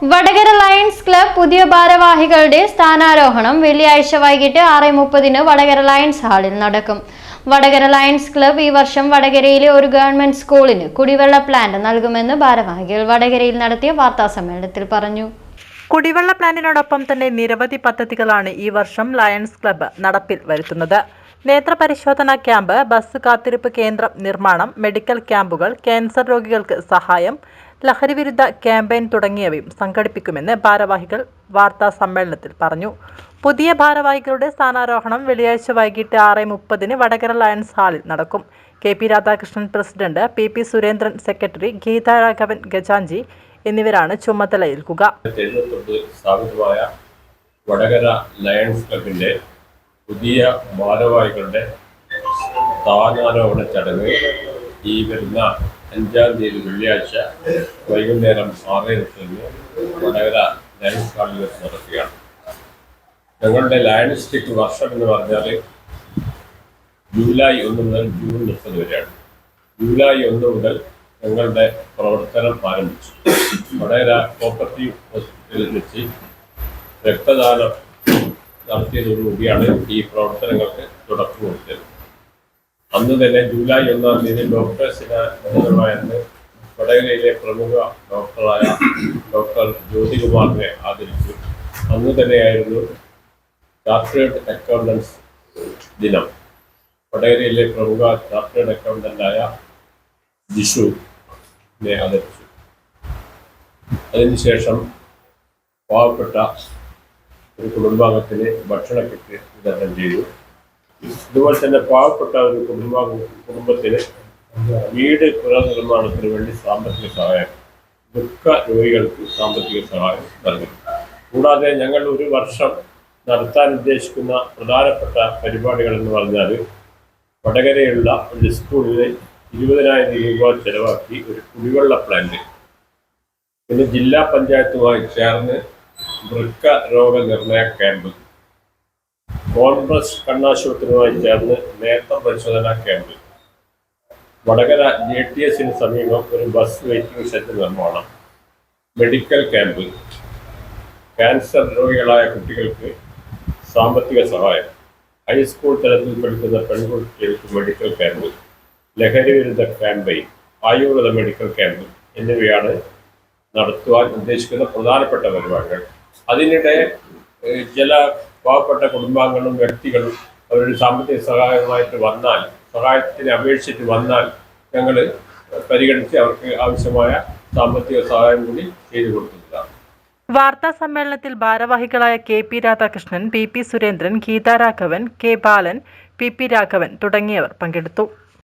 Vadakara lions club പുതിയ ഭാരവാഹികളുടെ സ്ഥാനാരോഹണം വെള്ളിയാഴ്ച വൈകിട്ട് ആറ് മുപ്പതിന് വടകര ലയൺസ് ഹാളിൽ നടക്കും. വടകര ലയൺസ് ക്ലബ് ഈ വർഷം വടകരയിലെ ഒരു ഗവൺമെന്റ് സ്കൂളിന് കുടിവെള്ള പ്ലാന്റ് നൽകുമെന്ന് ഭാരവാഹികൾ വടകരയിൽ നടത്തിയ വാർത്താ സമ്മേളനത്തിൽ പറഞ്ഞു. കുടിവെള്ള പ്ലാന്റിനോടൊപ്പം തന്നെ നിരവധി പദ്ധതികളാണ് ഈ വർഷം ലയൺസ് ക്ലബ്ബ് നടപ്പിൽ വരുത്തുന്നത്. നേത്രപരിശോധന ക്യാമ്പ് ബസ് കാത്തിരിപ്പ് കേന്ദ്രം നിർമ്മാണം മെഡിക്കൽ ക്യാമ്പുകൾ ക്യാൻസർ രോഗികൾക്ക് സഹായം ലഹരിവിരുദ്ധ ക്യാമ്പയിൻ തുടങ്ങിയവയും സംഘടിപ്പിക്കുമെന്ന് ഭാരവാഹികൾ വാർത്താ സമ്മേളനത്തിൽ പറഞ്ഞു. പുതിയ ഭാരവാഹികളുടെ സ്ഥാനാരോഹണം വെള്ളിയാഴ്ച വൈകിട്ട് ആറ് മുപ്പതിന് വടകര ലയൺസ് ഹാളിൽ നടക്കും. K P Radhakrishnan president P P Surendran secretary Geetha Raghavan ഗജാഞ്ചി എന്നിവരാണ് ചുമതലയേൽക്കുക. വടകര പുതിയ ഭാരവാഹികളുടെ സ്ഥാനാരോഹണ ചടങ്ങ് ഈ വരുന്ന അഞ്ചാം തീയതി വെള്ളിയാഴ്ച വൈകുന്നേരം ആറ് വടകര ലയൺസ് ഹാളിൽ വെച്ച് നടക്കുകയാണ്. ഞങ്ങളുടെ ലയണിസ്റ്റിക് വർഷം എന്ന് പറഞ്ഞാൽ ജൂലൈ ഒന്ന് മുതൽ ജൂൺ മുപ്പത് വരെയാണ്. ജൂലൈ ഒന്ന് മുതൽ ഞങ്ങളുടെ പ്രവർത്തനം ആരംഭിച്ചു. വടകര കോപ്പറേറ്റീവ് ഹോസ്പിറ്റലിൽ വെച്ച് രക്തദാനം നടത്തിയതോടുകൂടിയാണ് ഈ പ്രവർത്തനങ്ങൾക്ക് തുടക്കം കൊടുത്തത് അന്ന് തന്നെ ജൂലൈ ഒന്നാം തീയതി ഡോക്ടർ ദിനമായെന്ന് വടകരയിലെ പ്രമുഖ ഡോക്ടറായ ഡോക്ടർ ജ്യോതികുമാറിനെ ആദരിച്ചു. അന്ന് തന്നെയായിരുന്നു ചാർട്ടേഡ് അക്കൗണ്ടൻസ് ദിനം. വടകരയിലെ പ്രമുഖ ചാർട്ടേഡ് അക്കൗണ്ടന്റായ ജിഷുവിനെ ആദരിച്ചു. അതിനുശേഷം പാവപ്പെട്ട ഒരു കുടുംബാംഗത്തിന് ഭക്ഷണ കിറ്റ് വിതരണം ചെയ്തു. ഇതുപോലെ തന്നെ പാവപ്പെട്ട ഒരു കുടുംബാംഗ കുടുംബത്തിന് വീട് പുനർനിർമ്മാണത്തിന് വേണ്ടി സാമ്പത്തിക സഹായം ദുഃഖ രോഗികൾക്ക് സാമ്പത്തിക സഹായം നൽകി. കൂടാതെ ഞങ്ങൾ ഒരു വർഷം നടത്താൻ ഉദ്ദേശിക്കുന്ന പ്രധാനപ്പെട്ട പരിപാടികൾ എന്ന് പറഞ്ഞാൽ വടകരയുള്ള ഒരു സ്കൂളിലെ ഇരുപതിനായിരം രൂപ ചെലവാക്കി ഒരു കുടിവെള്ള പ്ലാന്റ് പിന്നെ ജില്ലാ പഞ്ചായത്തുമായി ചേർന്ന് വൃക്ക രോഗനിർണയ ക്യാമ്പ്. കോൺഗ്രസ് കണ്ണാശുപത്രിയുമായി ചേർന്ന് നേത്ര പരിശോധനാ ക്യാമ്പ്. വടകര ജെ ടി എസിന് സമീപം ഒരു ബസ് വെയിറ്റിംഗ് ഷെഡ് നിർമ്മാണം. Medical camp. ക്യാൻസർ രോഗികളായ കുട്ടികൾക്ക് സാമ്പത്തിക സഹായം. ഹൈസ്കൂൾ തലത്തിൽ പഠിക്കുന്ന പെൺകുട്ടികൾക്ക് മെഡിക്കൽ ക്യാമ്പ്. ലഹരി വിരുദ്ധ ക്യാമ്പയിൻ. Ayurveda medical camp. എന്നിവയാണ് നടത്തുവാൻ ഉദ്ദേശിക്കുന്ന പ്രധാനപ്പെട്ട പരിപാടികൾ. അതിനിടെ ചില പാവപ്പെട്ട കുടുംബാംഗങ്ങളും വ്യക്തികളും അവരുടെ സാമ്പത്തിക സഹായമായിട്ട് വന്നാൽ സഹായത്തിന് അപേക്ഷിച്ചിട്ട് വന്നാൽ ഞങ്ങൾ പരിഗണിച്ച് അവർക്ക് ആവശ്യമായ സാമ്പത്തിക സഹായം കൂടി ചെയ്തു കൊടുക്കുന്നതാണ് വാർത്താ സമ്മേളനത്തിൽ ഭാരവാഹികളായ K P Radhakrishnan P P Surendran Geetha Raghavan K Balan P P Raghavan തുടങ്ങിയവർ പങ്കെടുത്തു.